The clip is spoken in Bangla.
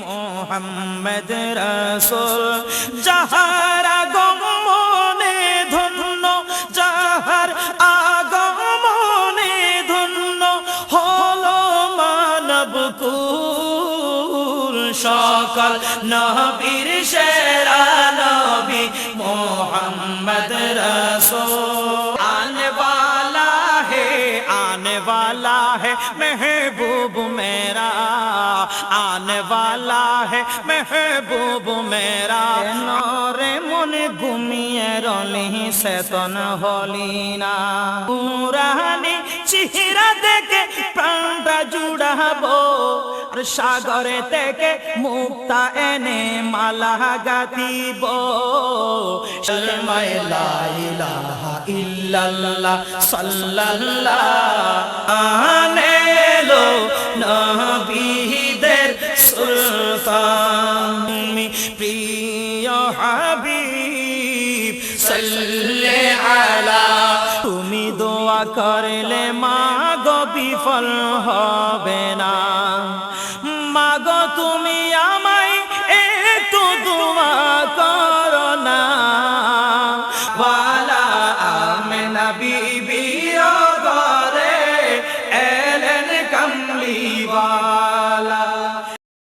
মোহাম্মদ রসুল, যাহারা গমনে ধন্য, যাহার আগমনে ধন্য হলো মানব কুল। সকল নবীর শেরা নবী মোহাম্মদ রসুল। आने वाला है महबूब मेरा आने वाला है महबूब मेरा নরে মনে ঘুমিয়ে রলি সেতন হলি না পুরানি চেহারা দেখে প্রাণটা জুড়াবো আর সাগরে থেকে মুক্তা এনে মালা গাতিব ইল্লাল্লাহ, সাল্লাল্লাহ আনেলো নবীদের সুলতান। প্রিয় হাবিব, সাল্লে আলা, তুমি দোয়া করলে মা গো বিফল হবে। তুমি আমায় একটু দোয়া করো না।